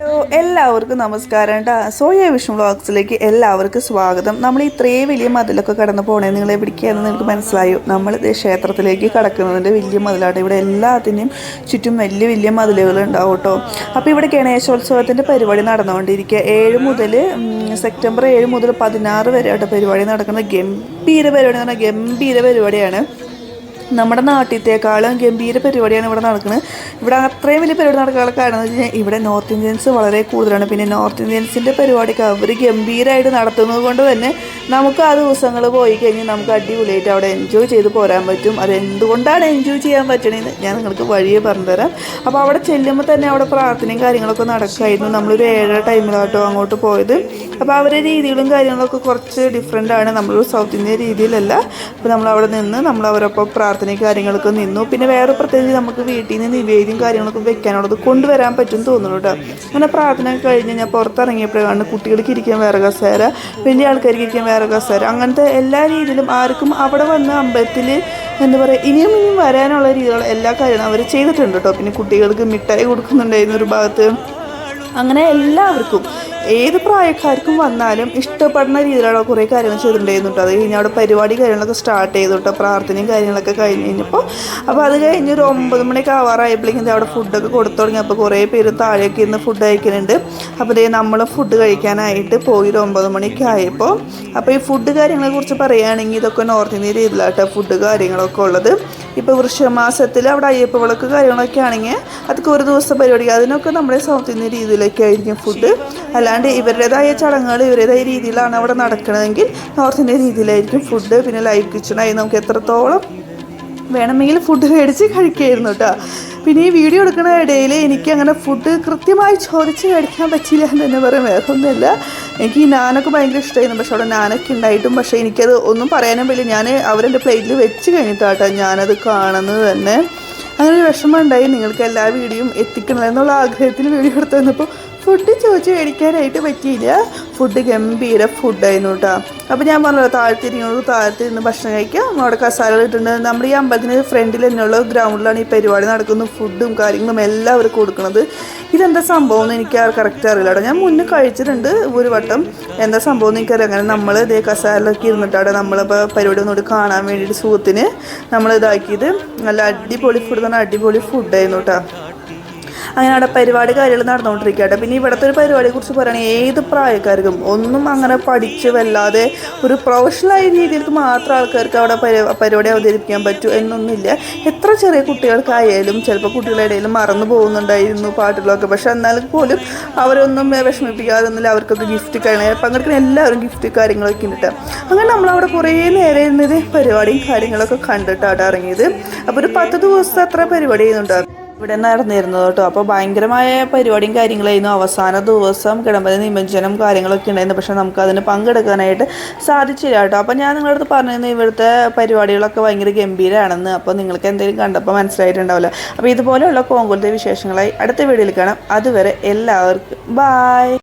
Hello എല്ലാവർക്കും നമസ്കാരം കേട്ടോ സോയ വിഷ്ണു വ്ളോഗ്സിലേക്ക് എല്ലാവർക്കും സ്വാഗതം. നമ്മൾ ഇത്രയും വലിയ മതിലൊക്കെ കടന്നു പോകണേ നിങ്ങൾ എവിടേക്കാണെന്ന് നിങ്ങൾക്ക് മനസ്സിലായോ? നമ്മൾ ക്ഷേത്രത്തിലേക്ക് കടക്കുന്നതിന്റെ വലിയ മതിലാണ്. ഇവിടെ എല്ലാത്തിനും ചുറ്റും വലിയ വലിയ മതിലുകൾ ഉണ്ടാവും കേട്ടോ അപ്പോൾ ഇവിടെ ഗണേശോത്സവത്തിന്റെ പരിപാടി നടന്നുകൊണ്ടിരിക്കുക. ഏഴ് മുതൽ സെപ്റ്റംബർ ഏഴ് മുതൽ പതിനാറ് വരെ പരിപാടി നടക്കുന്ന ഗംഭീര പരിപാടി എന്ന് പറഞ്ഞാൽ ഗംഭീര പരിപാടിയാണ്. നമ്മുടെ നാട്ടിലത്തേക്കാളും ഗംഭീര പരിപാടിയാണ് ഇവിടെ നടക്കുന്നത്. ഇവിടെ അത്രയും വലിയ പരിപാടി നടക്കാനുള്ള കാരണം എന്ന് വെച്ച് കഴിഞ്ഞാൽ ഇവിടെ നോർത്ത് ഇന്ത്യൻസ് വളരെ കൂടുതലാണ്. പിന്നെ നോർത്ത് ഇന്ത്യൻസിന്റെ പരിപാടിക്ക് അവർ ഗംഭീരമായിട്ട് നടത്തുന്നത് കൊണ്ട് തന്നെ നമുക്ക് ആ ദിവസങ്ങൾ പോയി കഴിഞ്ഞ് നമുക്ക് അടിപൊളിയായിട്ട് അവിടെ എൻജോയ് ചെയ്ത് പോരാൻ പറ്റും. അത് എന്തുകൊണ്ടാണ് എൻജോയ് ചെയ്യാൻ പറ്റണതെന്ന് ഞാൻ നിങ്ങൾക്ക് വഴിയെ പറഞ്ഞുതരാം. അപ്പോൾ അവിടെ ചെല്ലുമ്പോൾ തന്നെ അവിടെ പ്രാർത്ഥനയും കാര്യങ്ങളൊക്കെ നടക്കുമായിരുന്നു നമ്മളൊരു ഏഴര ടൈമിലാട്ടോ അങ്ങോട്ട് പോയത്. അപ്പോൾ അവരുടെ രീതികളും കാര്യങ്ങളൊക്കെ കുറച്ച് ഡിഫറെന്റ് ആണ്. നമ്മൾ സൗത്ത് ഇന്ത്യൻ രീതിയിലല്ല. അപ്പോൾ നമ്മൾ അവിടെ നിന്ന് നമ്മൾ അവരൊപ്പം പ്രാർത്ഥനയും കാര്യങ്ങളൊക്കെ നിന്നു. പിന്നെ വേറെ പ്രത്യേകിച്ച് നമുക്ക് വീട്ടിൽ നിന്ന് നിവേദ്യം കാര്യങ്ങളൊക്കെ വെക്കാനുള്ളത് കൊണ്ടുവരാൻ പറ്റും തോന്നുന്നു കേട്ടോ അങ്ങനെ പ്രാർത്ഥന കഴിഞ്ഞ് ഞാൻ പുറത്തിറങ്ങിയപ്പോഴാണ് കുട്ടികൾക്ക് ഇരിക്കാൻ വേറെ കസേര വലിയ ആൾക്കാർക്ക് ഇരിക്കാൻ വേറെ കസേര അങ്ങനത്തെ എല്ലാ രീതിയിലും ആർക്കും അവിടെ വന്ന് അമ്പലത്തിൽ എന്താ പറയുക ഇനിയും ഇനിയും വരാനുള്ള രീതിയിലുള്ള എല്ലാ കാര്യങ്ങളും അവർ ചെയ്തിട്ടുണ്ട് കേട്ടോ പിന്നെ കുട്ടികൾക്ക് മിഠായി കൊടുക്കുന്നുണ്ടായിരുന്നു ഒരു ഭാഗത്ത്. അങ്ങനെ എല്ലാവർക്കും ഏത് പ്രായക്കാർക്കും വന്നാലും ഇഷ്ടപ്പെടുന്ന രീതിയിലുള്ള കുറേ കാര്യങ്ങൾ ചെയ്തിട്ടുണ്ടായിരുന്നു അത് കഴിഞ്ഞ് അവിടെ പരിപാടി കാര്യങ്ങളൊക്കെ സ്റ്റാർട്ട് ചെയ്തു പ്രാർത്ഥനയും കാര്യങ്ങളൊക്കെ കഴിഞ്ഞ് കഴിഞ്ഞപ്പോൾ അപ്പോൾ അത് കഴിഞ്ഞ് ഒരു ഒമ്പത് മണിയൊക്കെ ആവാറായപ്പോഴേക്കും അവിടെ ഫുഡൊക്കെ കൊടുത്തു തുടങ്ങി. അപ്പോൾ കുറേ പേര് താഴേക്ക് ഇരുന്ന് ഫുഡ് കഴിക്കുന്നുണ്ട് അപ്പോൾ ഇതേ നമ്മൾ ഫുഡ് കഴിക്കാനായിട്ട് പോയി ഒരു ഒമ്പത് മണിക്ക് ആയപ്പോൾ അപ്പോൾ ഈ ഫുഡ് കാര്യങ്ങളെ കുറിച്ച് പറയുകയാണെങ്കിൽ ഇതൊക്കെ നോർത്ത് ഇന്ത്യയിൽ രീതിയിലാട്ടോ ഫുഡ് കാര്യങ്ങളൊക്കെ ഉള്ളത്. ഇപ്പോൾ വൃക്ഷമാസത്തിൽ അവിടെ അയ്യപ്പ വിളക്ക് കാര്യങ്ങളൊക്കെ ആണെങ്കിൽ അതൊക്കെ ഒരു ദിവസത്തെ പരിപാടി അതിനൊക്കെ നമ്മുടെ സൗത്ത് ഇന്ത്യൻ രീതിയിലൊക്കെ ആയിരിക്കും ഫുഡ് അല്ലാണ്ട് ഇവരുടേതായ ചടങ്ങുകൾ ഇവരുടേതായ രീതിയിലാണ് അവിടെ നടക്കണമെങ്കിൽ നോർത്ത് ഇന്ത്യൻ രീതിയിലായിരിക്കും ഫുഡ് പിന്നെ ലൈവ് കിച്ചണായി നമുക്ക് എത്രത്തോളം വേണമെങ്കിൽ ഫുഡ് മേടിച്ച് കഴിക്കായിരുന്നു കേട്ടോ പിന്നെ ഈ വീഡിയോ എടുക്കുന്ന ഇടയിൽ എനിക്ക് അങ്ങനെ ഫുഡ് കൃത്യമായി ചോദിച്ച് കഴിക്കാൻ പറ്റില്ല എന്ന് തന്നെ പറയാം. വേറെ ഒന്നുമില്ല എനിക്ക് ഈ നാനൊക്കെ ഭയങ്കര ഇഷ്ടമായിരുന്നു പക്ഷെ അവിടെ നാനൊക്കെ ഉണ്ടായിട്ടും. പക്ഷേ എനിക്കത് ഒന്നും പറയാനും പറ്റില്ല ഞാൻ അവരെന്റെ പ്ലേറ്റിൽ വെച്ച് കഴിഞ്ഞിട്ടാട്ടോ ഞാനത് കാണുന്നത് തന്നെ. അങ്ങനെ ഒരു വിഷമം ഉണ്ടായി. നിങ്ങൾക്ക് എല്ലാ വീഡിയോയും എത്തിക്കണം എന്നുള്ള ആഗ്രഹത്തിൽ വീഡിയോ എടുത്തു വന്നപ്പോൾ ഫുഡ് ചോദിച്ച് മേടിക്കാനായിട്ട് പറ്റിയില്ല. ഫുഡ് ഗംഭീര ഫുഡായിരുന്നു കേട്ടോ അപ്പോൾ ഞാൻ പറഞ്ഞല്ലോ താഴ്ത്തിരിഞ്ഞോളൂ താഴ്ത്തിരുന്ന് ഭക്ഷണം കഴിക്കാം. അവിടെ കസാല ഇട്ടിട്ടുണ്ട്. നമ്മുടെ ഈ അമ്പലത്തിന് ഫ്രണ്ടിൽ തന്നെയുള്ള ഗ്രൗണ്ടിലാണ് ഈ പരിപാടി നടക്കുന്നത്. ഫുഡും കാര്യങ്ങളും എല്ലാം അവർ കൊടുക്കുന്നത് ഇതെന്താ സംഭവം എന്ന് എനിക്ക് കറക്റ്റ് അറിയില്ല കേട്ടോ ഞാൻ മുന്നേ കഴിച്ചിട്ടുണ്ട് ഒരു വട്ടം. എന്താ സംഭവം എന്ന് എനിക്കറിയാം അങ്ങനെ നമ്മൾ ഇതേ കസാലൊക്കെ ഇരുന്നിട്ടാണ് നമ്മളിപ്പോൾ പരിപാടി ഒന്നുകൂടി കാണാൻ വേണ്ടിയിട്ട് സുഹൃത്തിന് നമ്മൾ ഇതാക്കിയത്. നല്ല അടിപൊളി ഫുഡ് എന്ന് പറഞ്ഞാൽ അടിപൊളി ഫുഡായിരുന്നു കേട്ടോ അങ്ങനെ അവിടെ പരിപാടി കാര്യങ്ങൾ നടന്നുകൊണ്ടിരിക്കട്ടെ പിന്നെ ഇവിടുത്തെ ഒരു പരിപാടിയെ കുറിച്ച് പറയുകയാണെങ്കിൽ ഏത് പ്രായക്കാർക്കും ഒന്നും അങ്ങനെ പഠിച്ച് വല്ലാതെ ഒരു പ്രൊഫഷണലായ രീതിയിലേക്ക് മാത്രം ആൾക്കാർക്ക് അവിടെ പരിപാടി അവതരിപ്പിക്കാൻ പറ്റൂ എന്നൊന്നുമില്ല. എത്ര ചെറിയ കുട്ടികൾക്കായാലും ചിലപ്പോൾ കുട്ടികളുടെ ഇടയിൽ മറന്നു പോകുന്നുണ്ടായിരുന്നു പാട്ടുകളൊക്കെ. പക്ഷെ എന്നാലും പോലും അവരൊന്നും വിഷമിപ്പിക്കാതൊന്നുമില്ല അവർക്കൊക്കെ ഗിഫ്റ്റ് കഴിഞ്ഞാൽ പങ്കെടുക്കുന്ന എല്ലാവരും ഗിഫ്റ്റ് കാര്യങ്ങളൊക്കെ ഉണ്ട് അങ്ങനെ നമ്മളവിടെ കുറേ നേരം ഇരുന്നത് പരിപാടിയും കാര്യങ്ങളൊക്കെ കണ്ടിട്ടാണ് ഇറങ്ങിയത്. അപ്പോൾ ഒരു പത്ത് ദിവസത്തെ അത്ര പരിപാടി ചെയ്യുന്നുണ്ട് ഇവിടെ നടന്നിരുന്നത് കേട്ടോ. അപ്പോൾ ഭയങ്കരമായ പരിപാടിയും കാര്യങ്ങളായിരുന്നു. അവസാന ദിവസം ഗണപതി നിമജ്ജനം കാര്യങ്ങളൊക്കെ ഉണ്ടായിരുന്നു. പക്ഷേ നമുക്ക് അതിന് പങ്കെടുക്കാനായിട്ട് സാധിച്ചില്ല കേട്ടോ. അപ്പോൾ ഞാൻ നിങ്ങളുടെ അടുത്ത് പറഞ്ഞിരുന്നു ഇവിടുത്തെ പരിപാടികളൊക്കെ ഭയങ്കര ഗംഭീരമാണെന്ന് അപ്പോൾ നിങ്ങൾക്ക് എന്തെങ്കിലും കണ്ടപ്പോൾ മനസ്സിലായിട്ടുണ്ടാവില്ല. അപ്പോൾ ഇതുപോലെയുള്ള കോങ്കുലത്തെ വിശേഷങ്ങളായി അടുത്ത വീഡിയോയിൽ കാണാം. അതുവരെ എല്ലാവർക്കും ബായ്